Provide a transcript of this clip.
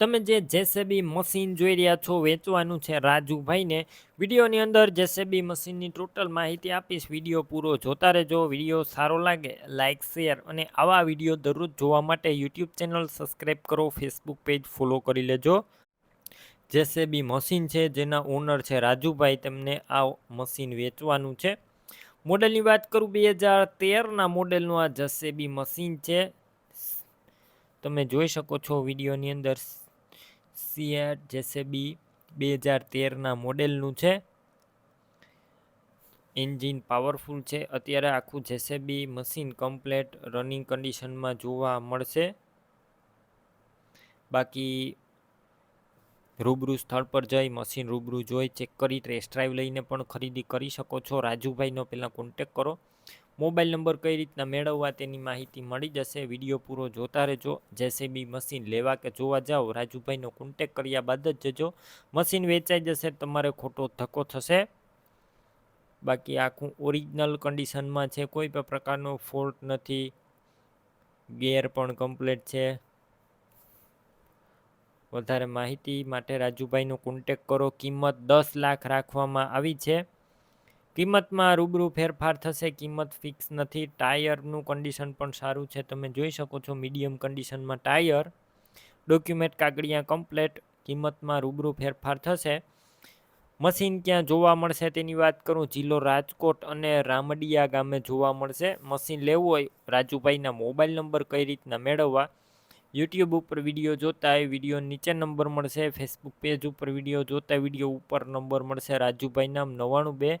તમે જે JCB machine જોઈ રહ્યા છો, વેચવાનું છે રાજુભાઈને. વિડીયોની અંદર જેસેબી મશીનની ટોટલ માહિતી આપીશ. વીડિયો પૂરો જોતા રહેજો. વીડિયો સારો લાગે લાઇક શેર અને આવા વીડિયો દરરોજ જોવા માટે યુટ્યુબ ચેનલ સબસ્ક્રાઈબ કરો, ફેસબુક પેજ ફોલો કરી લેજો. જેસેબી મશીન છે, જેના ઓનર છે રાજુભાઈ, તેમને આ મશીન વેચવાનું છે. મોડેલની વાત કરું, બે હજાર તેરના મોડેલનું આ જેસેબી મશીન છે. તમે જોઈ શકો છો વિડીયોની અંદર સિયાટ જેસેબી બે હજાર તેરના મોડેલનું છે. એન્જિન પાવરફુલ છે. અત્યારે આખું જેસેબી મશીન કમ્પ્લેટ રનિંગ કન્ડિશનમાં જોવા મળશે. બાકી રૂબરૂ સ્થળ પર જઈ મશીન રૂબરૂ જોઈ ચેક કરી, ટેસ્ટ ડ્રાઈવ લઈને પણ ખરીદી કરી શકો છો. રાજુભાઈનો પહેલાં કોન્ટેક કરો. મોબાઈલ નંબર કઈ રીતના મેળવવા તેની માહિતી મળી જશે વીડિયો પૂરો જોતા રહેજો. જેસીબી મશીન લેવા કે જોવા જાઓ, રાજુભાઈનો કોન્ટેક કર્યા બાદ જ જજો. મશીન વેચાઈ જશે, તમારે ખોટો ધક્કો થશે. બાકી આખું ઓરિજિનલ કન્ડિશનમાં છે, કોઈ પણ પ્રકારનો ફોલ્ટ નથી. ગેર પણ કમ્પ્લીટ છે. વધારે માહિતી માટે રાજુભાઈનો કોન્ટેક કરો. કિંમત દસ લાખ રાખવામાં આવી છે. કિંમતમાં રૂબરૂ ફેરફાર થશે, કિંમત ફિક્સ નથી. ટાયરનું કન્ડિશન પણ સારું છે. તમે જોઈ શકો છો મીડિયમ કન્ડિશનમાં ટાયર. ડોક્યુમેન્ટ કાગળિયા કમ્પ્લેટ કિંમતમાં રૂબરૂ ફેરફાર થશે. મશીન ક્યાં જોવા મળશે તેની વાત કરું. જિલ્લો રાજકોટ અને રામડિયા ગામે જોવા મળશે. મશીન લેવું હોય, રાજુભાઈના મોબાઈલ નંબર કઈ રીતના મેળવવા? યુટ્યુબ ઉપર વીડિયો જોતા એ વીડિયો નીચે નંબર મળશે. ફેસબુક પેજ ઉપર વીડિયો જોતા વીડિયો ઉપર નંબર મળશે. રાજુભાઈ નામ નવ્વાણું બે.